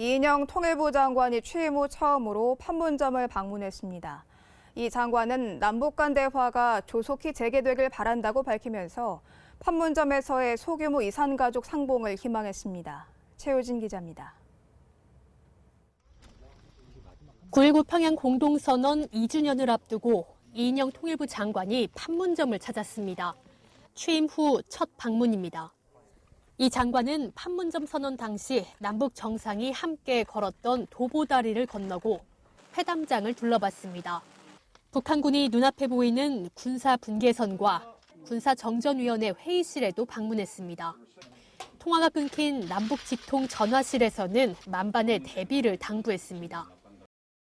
이인영 통일부 장관이 취임 후 처음으로 판문점을 방문했습니다. 이 장관은 남북 간 대화가 조속히 재개되길 바란다고 밝히면서 판문점에서의 소규모 이산가족 상봉을 희망했습니다. 최효진 기자입니다. 9.19 평양 공동선언 2주년을 앞두고 이인영 통일부 장관이 판문점을 찾았습니다. 취임 후 첫 방문입니다. 이 장관은 판문점 선언 당시 남북 정상이 함께 걸었던 도보다리를 건너고 회담장을 둘러봤습니다. 북한군이 눈앞에 보이는 군사 분계선과 군사 정전위원회 회의실에도 방문했습니다. 통화가 끊긴 남북 직통 전화실에서는 만반의 대비를 당부했습니다.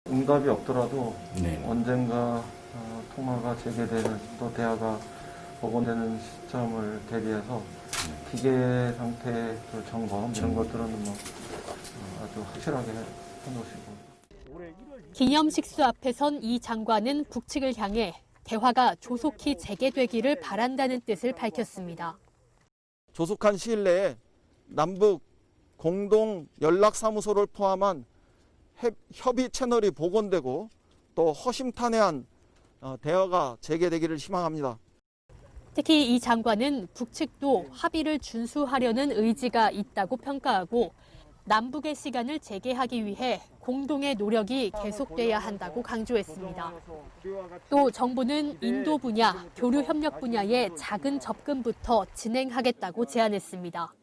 응답이 없더라도 네. 언젠가 어, 통화가 재개되는 또 대화가 복원되는 시점을 대비해서 기계 상태 그 점검 이런 것들은 뭐 어, 아주 확실하게 해놓으시고 기념식수 앞에선 이 장관은 북측을 향해 대화가 조속히 재개되기를 바란다는 뜻을 밝혔습니다. 조속한 시일 내에 남북 공동 연락사무소를 포함한 협- 협의 채널이 복원되고 또 허심탄회한 어, 대화가 재개되기를 희망합니다. 특히 이 장관은 북측도 합의를 준수하려는 의지가 있다고 평가하고 남북의 시간을 재개하기 위해 공동의 노력이 계속돼야 한다고 강조했습니다. 또 정부는 인도 분야, 교류 협력 분야의 작은 접근부터 진행하겠다고 제안했습니다.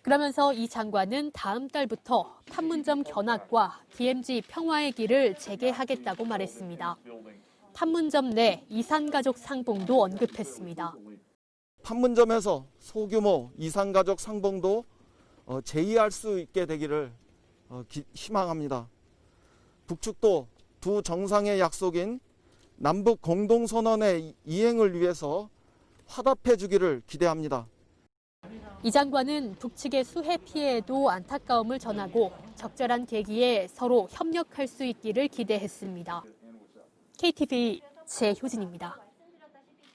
그러면서 이 장관은 다음 달부터 판문점 견학과 DMZ 평화의 길을 재개하겠다고 말했습니다. 판문점 내 이산가족 상봉도 언급했습니다. 판문점에서 소규모 이산가족 상봉도 어, 제의할 수 있게 되기를 어, 기- 희망합니다. 북측도 두 정상의 약속인 남북 공동선언의 이행을 위해서 화답해 주기를 기대합니다. 이 장관은 북측의 수해 피해에도 안타까움을 전하고 적절한 계기에 서로 협력할 수 있기를 기대했습니다. KTV 최효진입니다.